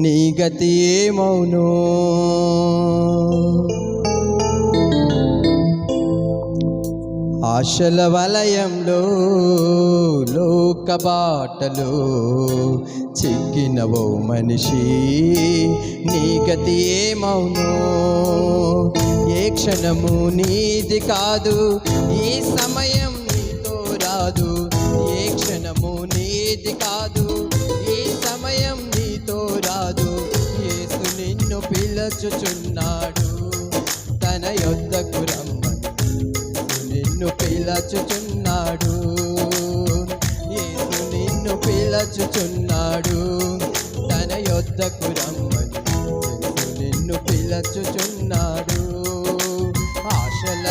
నీ గతి ఏమౌను? ఆశల వలయంలో లోక బాటలో చిక్కినవో మనిషి నీ గతి ఏమౌను? ఏ క్షణము నీది కాదు ఈ సమయం నీతో రాదు ఏ క్షణము నీది కాదు. పిలుచుచున్నాడు. తన యొద్దకు రమ్మని నిన్ను పిలచుచున్నాడు. యేసు నిన్ను పిలచుచున్నాడు. తన యొద్దకు రమ్మని నిన్ను పిలచుచున్నాడు. ఆశల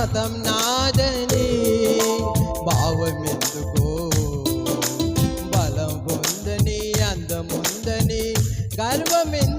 కథం స్వతం నాదని భావమెందుకో బలం ఉందని అందముందని గర్వమెందుకు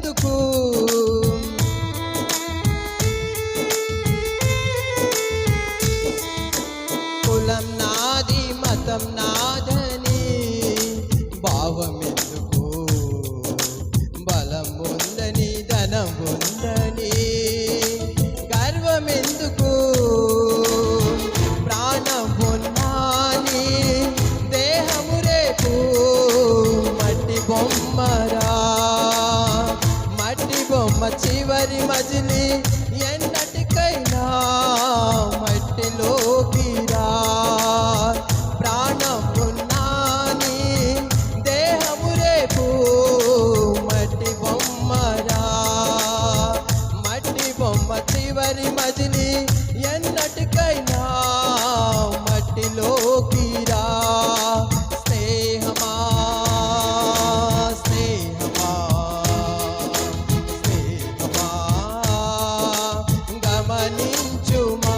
గమనించుమా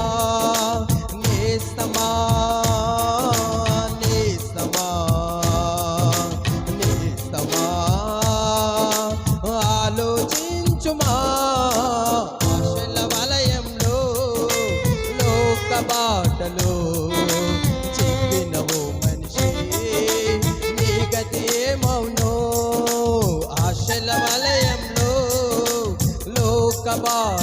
నేస్తమా? నేస్తమా? నేస్తమా? ఆలోచించుమా? ఆశల వలయంలో లోక బాటలో చిక్కినవో మనిషి నీ గతి ఏమౌనో ఆశల వలయంలో లోక బాటలో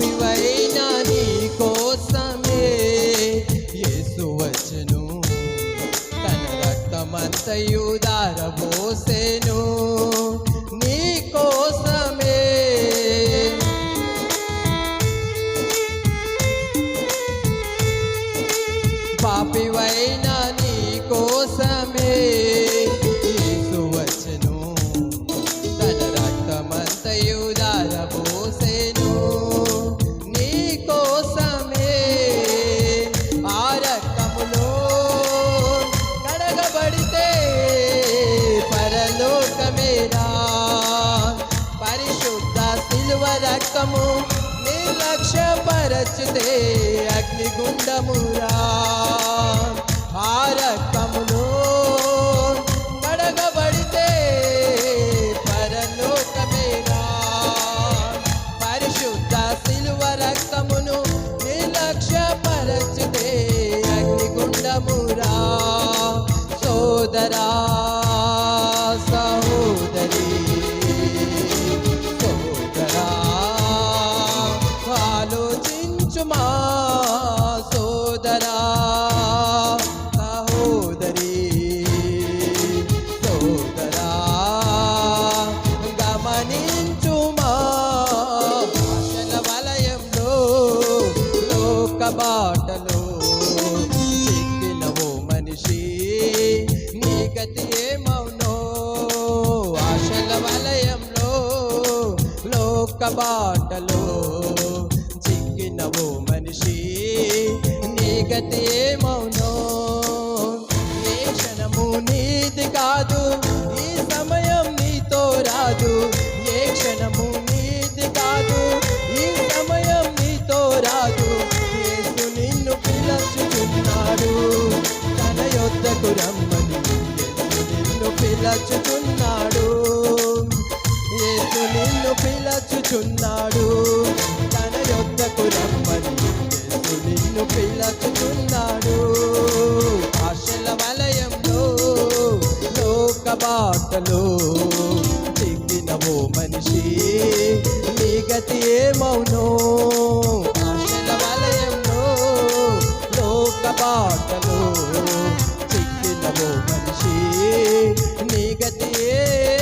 పాపివైన నీ కోసమే యేసు వచ్చెను తన రక్తమంతయు దారబోసెను. సిలువ రక్తము నిర్లక్ష్యపరచితే అగ్నిగుండ ఆ రక్తమును కడగబడితే పరలోకమేరా. పరిశుద్ధ శిలువ రక్తమును నిర్లక్ష్యపరచితే అగ్నిగుండమురా. సోదరా బాటలో చిక్కినవో మనిషి నీ గతి ఏమవునో ఆశల వలయంలో లోక బాటలో చిక్కినవో మనిషి నీ గతి ఏమవునో? ఏ క్షణము నీది కాదు ఈ సమయం లోక బాటలో చిక్కినవో మనిషి. నీ గతి ఏమవునో ఆశల వలయంలో లోక బాటలు చిక్కినవో మనిషి. నీ గతి ఏ